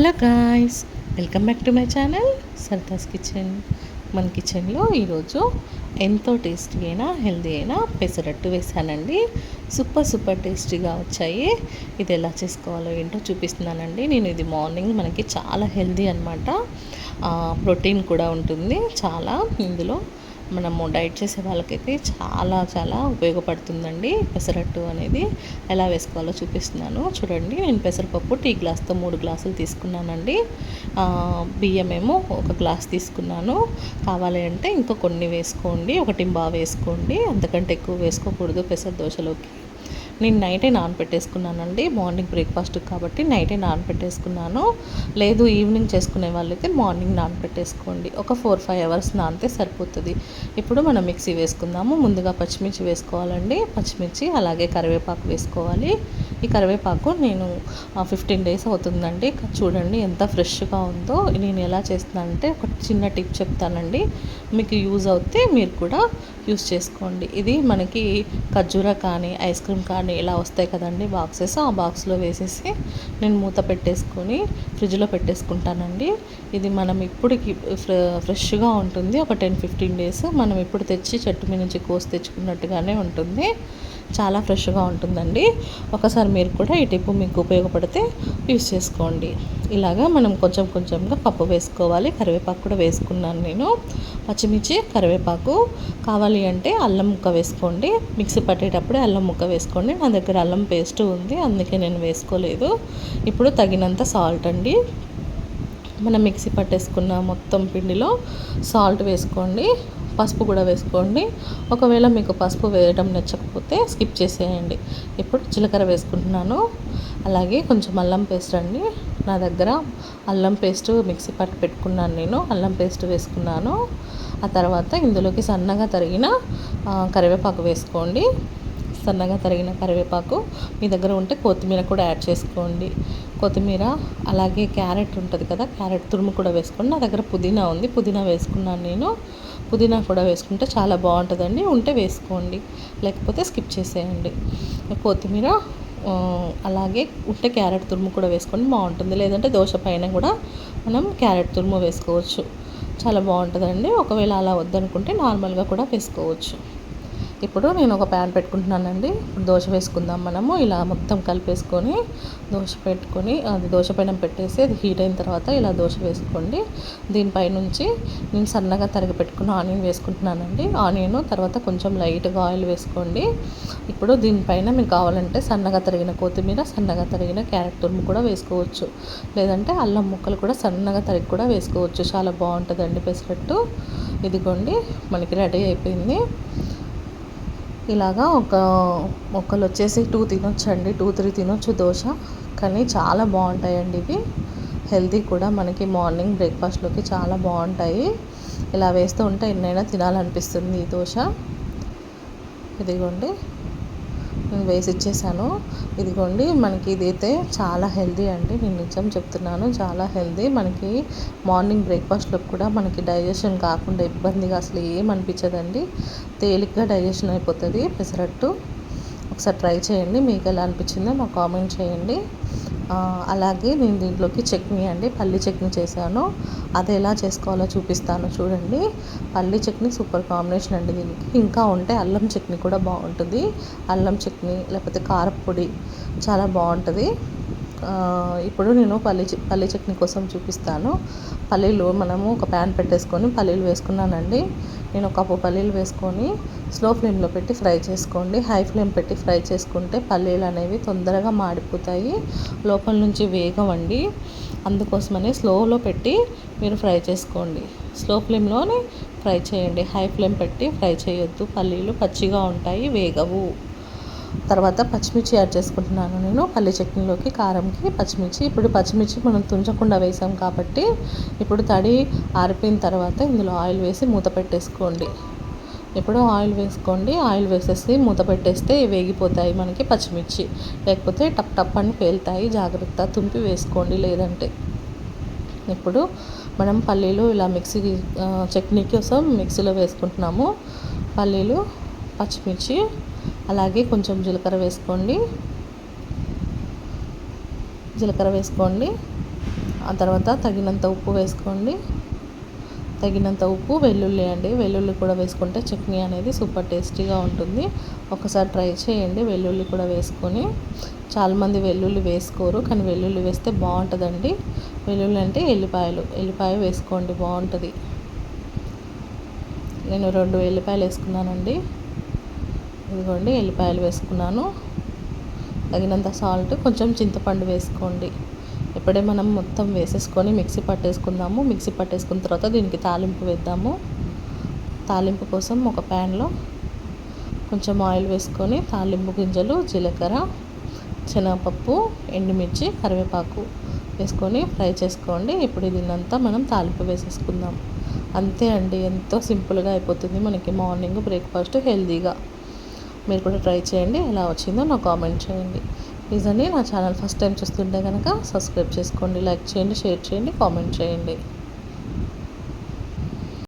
Hello guys welcome back to my channel Sarda's kitchen మన కిచెన్లో ఈరోజు ఎంతో టేస్టీ అయినా హెల్దీ అయినా పెసరట్టు వేసానండి. సూపర్ సూపర్ టేస్టీగా వచ్చాయి. ఇది ఎలా చేసుకోవాలో ఏంటో చూపిస్తున్నానండి. నేను ఇది మార్నింగ్ మనకి చాలా హెల్దీ అనమాట ప్రోటీన్ కూడా ఉంటుంది చాలా ఇందులో. మనము డైట్ చేసే వాళ్ళకైతే చాలా చాలా ఉపయోగపడుతుందండి. పెసరట్టు అనేది ఎలా వేసుకోవాలో చూపిస్తున్నాను. చూడండి నేను పెసరపప్పు టీ గ్లాస్తో మూడు గ్లాసులు తీసుకున్నానండి. బియ్యం ఏమో ఒక గ్లాస్ తీసుకున్నాను. కావాలి అంటే ఇంకా కొన్ని వేసుకోండి. ఒకటి బాగా వేసుకోండి. అంతకంటే ఎక్కువ వేసుకోకూడదు పెసర దోశలోకి. నేను నైటే నానబెట్టేసుకున్నానండి మార్నింగ్ బ్రేక్ఫాస్ట్ కాబట్టి నైటే నానబెట్టేసుకున్నాను లేదు ఈవినింగ్ చేసుకునే వాళ్ళైతే మార్నింగ్ నానబెట్టేసుకోండి ఒక ఫోర్ ఫైవ్ అవర్స్ నానితే సరిపోతుంది. ఇప్పుడు మనం మిక్సీ వేసుకుందాము. ముందుగా పచ్చిమిర్చి వేసుకోవాలండి. పచ్చిమిర్చి అలాగే కరివేపాకు వేసుకోవాలి. ఈ కరివేపాకు నేను ఫిఫ్టీన్ డేస్ అవుతుందండి. చూడండి ఎంత ఫ్రెష్గా ఉందో. నేను ఎలా చేస్తున్నానంటే ఒక చిన్న టిప్ చెప్తానండి. మీకు యూజ్ అవుతే మీరు కూడా యూస్ చేసుకోండి. ఇది మనకి ఖర్జూర కానీ ఐస్ క్రీమ్ కానీ ఇలా వస్తాయి కదండి బాక్సెస్. ఆ బాక్స్లో వేసేసి నేను మూత పెట్టేసుకొని ఫ్రిడ్జ్లో పెట్టేసుకుంటానండి. ఇది మనం ఇప్పటికి ఫ్రెష్గా ఉంటుంది. ఒక టెన్ ఫిఫ్టీన్ డేస్ మనం ఇప్పుడు తెచ్చి చెట్టు మీద నుంచి కోసి తెచ్చుకున్నట్టుగానే ఉంటుంది. చాలా ఫ్రెష్గా ఉంటుందండి. ఒకసారి మీరు కూడా ఈ టిప్పు మీకు ఉపయోగపడితే యూస్ చేసుకోండి. ఇలాగా మనం కొంచెం కొంచెంగా పప్పు వేసుకోవాలి. కరివేపాకు కూడా వేసుకున్నాను నేను. పచ్చిమిర్చి కరివేపాకు కావాలి అంటే అల్లం ముక్క వేసుకోండి. మిక్సీ పట్టేటప్పుడే అల్లం ముక్క వేసుకోండి. నా దగ్గర అల్లం పేస్ట్ ఉంది. అందుకే నేను వేసుకోలేదు. ఇప్పుడు తగినంత సాల్ట్ అండి. మనం మిక్సీ పట్టేసుకున్న మొత్తం పిండిలో సాల్ట్ వేసుకోండి. పసుపు కూడా వేసుకోండి. ఒకవేళ మీకు పసుపు వేయడం నచ్చకపోతే స్కిప్ చేసేయండి. ఇప్పుడు జీలకర్ర వేసుకుంటున్నాను. అలాగే కొంచెం అల్లం పేస్ట్ అండి. నా దగ్గర అల్లం పేస్ట్ మిక్సీ పట్టు పెట్టుకున్నాను నేను. అల్లం పేస్ట్ వేసుకున్నాను. ఆ తర్వాత ఇందులోకి సన్నగా తరిగిన కరివేపాకు వేసుకోండి. సన్నగా తరిగిన కరివేపాకు మీ దగ్గర ఉంటే కొత్తిమీర కూడా యాడ్ చేసుకోండి. కొత్తిమీర అలాగే క్యారెట్ ఉంటుంది కదా క్యారెట్ తురుము కూడా వేసుకోండి. నా దగ్గర పుదీనా ఉంది. పుదీనా వేసుకున్నాను నేను. పుదీనా కూడా వేసుకుంటే చాలా బాగుంటుందండి. ఉంటే వేసుకోండి. లేకపోతే స్కిప్ చేసేయండి. కొత్తిమీర అలాగే ఉంటే క్యారెట్ తురుము కూడా వేసుకోండి. బాగుంటుంది. లేదంటే దోశ పైన కూడా మనం క్యారెట్ తురుము వేసుకోవచ్చు. చాలా బాగుంటుందండి. ఒకవేళ అలా వద్దనుకుంటే నార్మల్గా కూడా వేసుకోవచ్చు. ఇప్పుడు నేను ఒక ప్యాన్ పెట్టుకుంటున్నానండి. దోశ వేసుకుందాం మనము. ఇలా మొత్తం కలిపేసుకొని దోశ పెట్టుకొని అది దోశ పైన పెట్టేసి అది హీట్ అయిన తర్వాత ఇలా దోశ వేసుకోండి. దీనిపై నుంచి నేను సన్నగా తరిగి పెట్టుకున్న ఆనియన్ వేసుకుంటున్నానండి. ఆనియన్ తర్వాత కొంచెం లైట్గా ఆయిల్ వేసుకోండి. ఇప్పుడు దీనిపైన మీకు కావాలంటే సన్నగా తరిగిన కొత్తిమీర సన్నగా తరిగిన క్యారెట్ తురుము కూడా వేసుకోవచ్చు. లేదంటే అల్లం ముక్కలు కూడా సన్నగా తరిగి కూడా వేసుకోవచ్చు. చాలా బాగుంటుందండి పెసరట్టు. ఇదిగోండి మనకి రెడీ అయిపోయింది. ఇలాగా ఒక ఒకళ్ళు వచ్చేసి టూ తినొచ్చండి. టూ త్రీ తినొచ్చు దోశ. కానీ చాలా బాగుంటాయండి ఇవి. హెల్తీ కూడా మనకి మార్నింగ్ బ్రేక్ఫాస్ట్లోకి చాలా బాగుంటాయి. ఇలా వేస్తూ ఉంటే ఎన్నైనా తినాలనిపిస్తుంది ఈ దోశ. ఇదిగోండి. వేసి ఇచ్చేసాను ఇదిగోండి మనకి ఇదైతే చాలా హెల్దీ అండి. నేను నిజం చెప్తున్నాను చాలా హెల్దీ. మనకి మార్నింగ్ బ్రేక్ఫాస్ట్లో కూడా మనకి డైజెషన్ కాకుండా ఇబ్బందిగా అసలు ఏమనిపించదండి. తేలిగ్గా డైజెషన్ అయిపోతుంది పెసరట్టు. ఒకసారి ట్రై చేయండి. మీకు ఎలా అనిపించిందో మాకు కామెంట్ చేయండి. అలాగే నేను దీంట్లోకి చట్నీ అండి పల్లి చట్నీ చేశాను. అది ఎలా చేసుకోవాలో చూపిస్తాను చూడండి. పల్లి చట్నీ సూపర్ కాంబినేషన్ అండి దీనికి. ఇంకా ఉంటే అల్లం చట్నీ కూడా బాగుంటుంది. అల్లం చట్నీ లేకపోతే కారపొడి చాలా బాగుంటుంది. ఇప్పుడు నేను పల్లి పల్లి చట్నీ కోసం చూపిస్తాను. పల్లీలు మనము ఒక ప్యాన్ పెట్టేసుకొని పల్లీలు వేసుకున్నానండి. నేను ఒక కప్పు పల్లీలు వేసుకొని స్లో ఫ్లేమ్లో పెట్టి ఫ్రై చేసుకోండి. హై ఫ్లేమ్ పెట్టి ఫ్రై చేసుకుంటే పల్లీలు అనేవి తొందరగా మాడిపోతాయి. లోపల నుంచి వేగవండి. అందుకోసమని స్లోలో పెట్టి మీరు ఫ్రై చేసుకోండి. స్లో ఫ్లేమ్లోనే ఫ్రై చేయండి. హై ఫ్లేమ్ పెట్టి ఫ్రై చేయొద్దు. పల్లీలు పచ్చిగా ఉంటాయి వేగవు. తర్వాత పచ్చిమిర్చి యాడ్ చేసుకుంటున్నాను నేను. పల్లి చట్నీలోకి కారంకి పచ్చిమిర్చి. ఇప్పుడు పచ్చిమిర్చి మనం తుంచకుండా వేసాం కాబట్టి ఇప్పుడు తడి ఆరిపోయిన తర్వాత ఇందులో ఆయిల్ వేసి మూత పెట్టేసుకోండి. ఇప్పుడు ఆయిల్ వేసుకోండి. ఆయిల్ వేసేసి మూత పెట్టేస్తే వేగిపోతాయి మనకి పచ్చిమిర్చి. లేకపోతే టప్ టప్ అని పేలుతాయి. జాగ్రత్త తుంపి వేసుకోండి లేదంటే. ఇప్పుడు మనం పల్లీలు ఇలా మిక్సీ చట్నీ కోసం మిక్సీలో వేసుకుంటున్నాము. పల్లీలు పచ్చిమిర్చి అలాగే కొంచెం జీలకర్ర వేసుకోండి. జీలకర్ర వేసుకోండి. ఆ తర్వాత తగినంత ఉప్పు వేసుకోండి. తగినంత ఉప్పు వెల్లుల్లి అండి. వెల్లుల్లి కూడా వేసుకుంటే చట్నీ అనేది సూపర్ టేస్టీగా ఉంటుంది. ఒకసారి ట్రై చేయండి వెల్లుల్లి కూడా వేసుకొని. చాలామంది వెల్లుల్లి వేసుకోరు కానీ వెల్లుల్లి వేస్తే బాగుంటుందండి. వెల్లుల్లి అంటే ఎల్లిపాయలు. ఎల్లిపాయ వేసుకోండి బాగుంటుంది. నేను రెండు ఎల్లిపాయలు వేసుకున్నానండి. ఇదిగోండి ఎల్లిపాయలు వేసుకున్నాను. తగినంత సాల్ట్ కొంచెం చింతపండు వేసుకోండి. ఇప్పుడే మనం మొత్తం వేసేసుకొని మిక్సీ పట్టేసుకుందాము. మిక్సీ పట్టేసుకున్న తర్వాత దీనికి తాలింపు వేద్దాము. తాలింపు కోసం ఒక ప్యాన్లో కొంచెం ఆయిల్ వేసుకొని తాలింపు గింజలు జీలకర్ర శనగపప్పు ఎండుమిర్చి కరివేపాకు వేసుకొని ఫ్రై చేసుకోండి. ఇప్పుడు దీన్నంతా మనం తాలింపు వేసేసుకుందాం. అంతే అండి ఎంతో సింపుల్గా అయిపోతుంది మనకి మార్నింగ్ బ్రేక్ఫాస్ట్ హెల్తీగా. మీరు కూడా ట్రై చేయండి. ఎలా వచ్చిందో నాకు కామెంట్ చేయండి. ప్లీజ్ అండి నా ఛానల్ ఫస్ట్ టైం చూస్తుంటే కనుక సబ్స్క్రైబ్ చేసుకోండి లైక్ చేయండి షేర్ చేయండి కామెంట్ చేయండి.